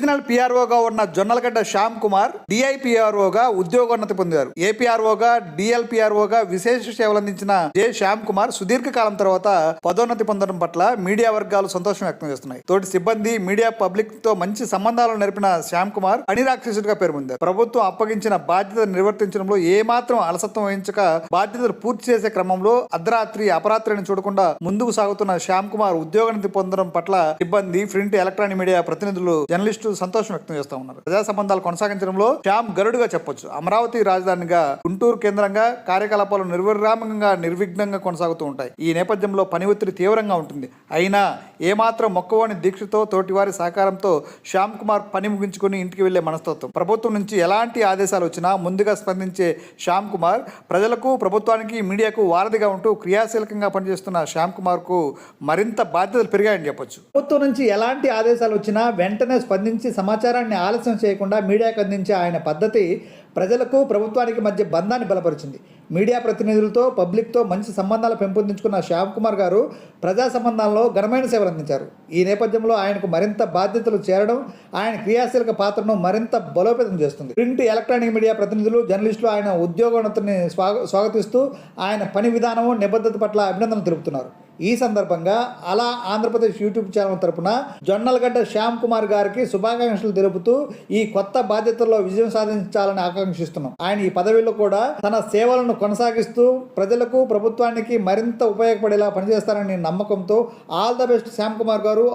Divisional పిఆర్ఓగా ఉన్న జొన్నలగడ్డ శ్యామ్ కుమార్ డిఐపిఆర్ఓగా ఉద్యోగోన్నతి పొందారు. ఏపీఆర్ఓగా డిఎల్పిఆర్ఓగా విశేష సేవలు అందించిన జె శ్యామ్ కుమార్ సుదీర్ఘ కాలం తర్వాత పదోన్నతి పొందడం పట్ల మీడియా వర్గాలు సంతోషం వ్యక్తం చేస్తున్నాయి. తోటి సిబ్బంది మీడియా పబ్లిక్తో మంచి సంబంధాలు నెరిపిన శ్యామ్ కుమార్ అనిరాక్షసుడిగా రాక్షసుడిగా పేరు ప్రభుత్వం అప్పగించిన బాధ్యత నిర్వర్తించడంలో ఏమాత్రం అలసత్వం వహించక బాధ్యతలు పూర్తి చేసే క్రమంలో అర్ధరాత్రి అపరాత్రిని చూడకుండా ముందుకు సాగుతున్న శ్యామ్ కుమార్ ఉద్యోగనిధి పొందడం పట్ల సిబ్బంది ప్రింట్ ఎలక్ట్రానిక్ మీడియా ప్రతినిధులు సంతోషం వ్యక్తం చేస్తూ ఉన్నారు. ప్రజా సంబంధాలు కొనసాగించడంలో శ్యామ్ గరుడుగా చెప్పొచ్చు. అమరావతి రాజధానిగా గుంటూరు కేంద్రంగా కార్యకలాపాలు నిర్విరామంగా నిర్విఘ్నంగా కొనసాగుతూ ఉంటాయి. ఈ నేపథ్యంలో పని ఒత్తిడి తీవ్రంగా ఉంటుంది. అయినా ఏమాత్రం మొక్కవోని దీక్షతో తోటివారి సహకారంతో శ్యామ్ కుమార్ పని ముగించుకుని ఇంటికి వెళ్ళే మనస్తత్వం. ప్రభుత్వం నుంచి ఎలాంటి ఆదేశాలు వచ్చినా ముందుగా స్పందించే శ్యామ్ కుమార్ ప్రజలకు ప్రభుత్వానికి మీడియాకు వారధిగా ఉంటూ క్రియాశీలకంగా పనిచేస్తున్న శ్యామ్ కుమార్కు మరింత బాధ్యతలు పెరిగాయని చెప్పొచ్చు. ప్రభుత్వం నుంచి ఎలాంటి ఆదేశాలు వచ్చినా వెంటనే స్పందించి సమాచారాన్ని ఆలస్యం చేయకుండా మీడియాకు అందించే ఆయన పద్ధతి ప్రజలకు ప్రభుత్వానికి మధ్య బంధాన్ని బలపరిచింది. మీడియా ప్రతినిధులతో పబ్లిక్తో మంచి సంబంధాలు పెంపొందించుకున్న శ్యామ్ కుమార్ గారు ప్రజా సంబంధాల్లో ఘనమైన సేవలు అందించారు. ఈ నేపథ్యంలో ఆయనకు మరింత బాధ్యతలు చేరడం ఆయన క్రియాశీలక పాత్రను మరింత బలోపేతం చేస్తుంది. ప్రింట్ ఎలక్ట్రానిక్ మీడియా ప్రతినిధులు జర్నలిస్టులు ఆయన ఉద్యోగోన్నతిని స్వాగ స్వాగతిస్తూ ఆయన పని విధానము నిబద్ధత పట్ల అభినందనలు తెలుపుతున్నారు. ఈ సందర్భంగా అలా ఆంధ్రప్రదేశ్ యూట్యూబ్ ఛానల్ తరపున జొన్నలగడ్డ శ్యామ్ కుమార్ గారికి శుభాకాంక్షలు తెలుపుతూ ఈ కొత్త బాధ్యతల్లో విజయం సాధించాలని ఆకాంక్షిస్తున్నాం. ఆయన ఈ పదవిలో కూడా తన సేవలను కొనసాగిస్తూ ప్రజలకు ప్రభుత్వానికి మరింత ఉపయోగపడేలా పనిచేస్తారని నమ్మకంతో all the best Shyam Kumar గారు.